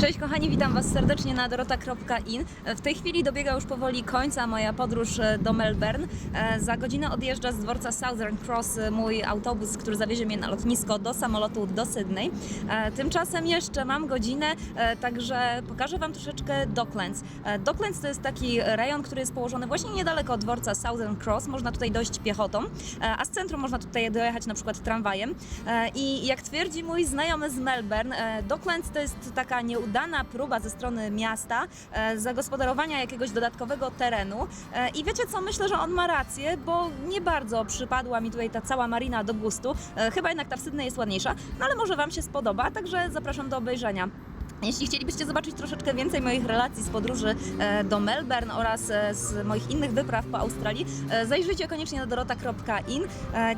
Cześć kochani, witam Was serdecznie na dorota.in. W tej chwili dobiega już powoli końca moja podróż e, do Melbourne. E, Za godzinę odjeżdża z dworca Southern Cross e, mój autobus, który zawiezie mnie na lotnisko do samolotu do Sydney. Tymczasem jeszcze mam godzinę, także pokażę Wam troszeczkę Docklands. Docklands to jest taki rejon, który jest położony właśnie niedaleko od dworca Southern Cross. Można tutaj dojść piechotą, a z centrum można tutaj dojechać na przykład tramwajem. I jak twierdzi mój znajomy z Melbourne, Docklands to jest taka nieudana próba ze strony miasta e, zagospodarowania jakiegoś dodatkowego terenu. E, I wiecie co, myślę, że on ma rację, bo nie bardzo przypadła mi tutaj ta cała marina do gustu. E, Chyba jednak ta w Sydney jest ładniejsza, no ale może Wam się spodoba, także zapraszam do obejrzenia. Jeśli chcielibyście zobaczyć troszeczkę więcej moich relacji z podróży do Melbourne oraz z moich innych wypraw po Australii, zajrzyjcie koniecznie na dorota.in.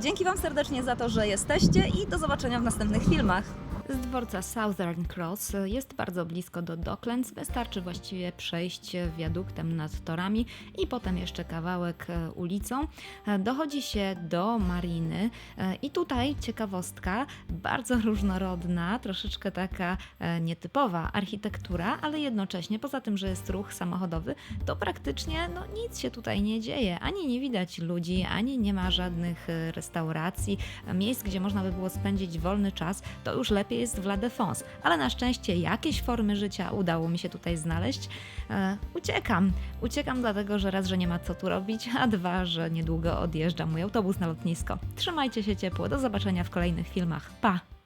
Dzięki Wam serdecznie za to, że jesteście i do zobaczenia w następnych filmach. Z dworca Southern Cross jest bardzo blisko do Docklands. Wystarczy właściwie przejść wiaduktem nad torami i potem jeszcze kawałek e, ulicą. E, Dochodzi się do mariny e, i tutaj ciekawostka, bardzo różnorodna, troszeczkę taka nietypowa architektura, ale jednocześnie poza tym, że jest ruch samochodowy, to praktycznie no, nic się tutaj nie dzieje. Ani nie widać ludzi, ani nie ma żadnych restauracji, miejsc, gdzie można by było spędzić wolny czas, to już lepiej jest w La Défense. Ale na szczęście jakieś formy życia udało mi się tutaj znaleźć. E, uciekam. Uciekam dlatego, że raz, że nie ma co tu robić, a dwa, że niedługo odjeżdża mój autobus na lotnisko. Trzymajcie się ciepło. Do zobaczenia w kolejnych filmach. Pa!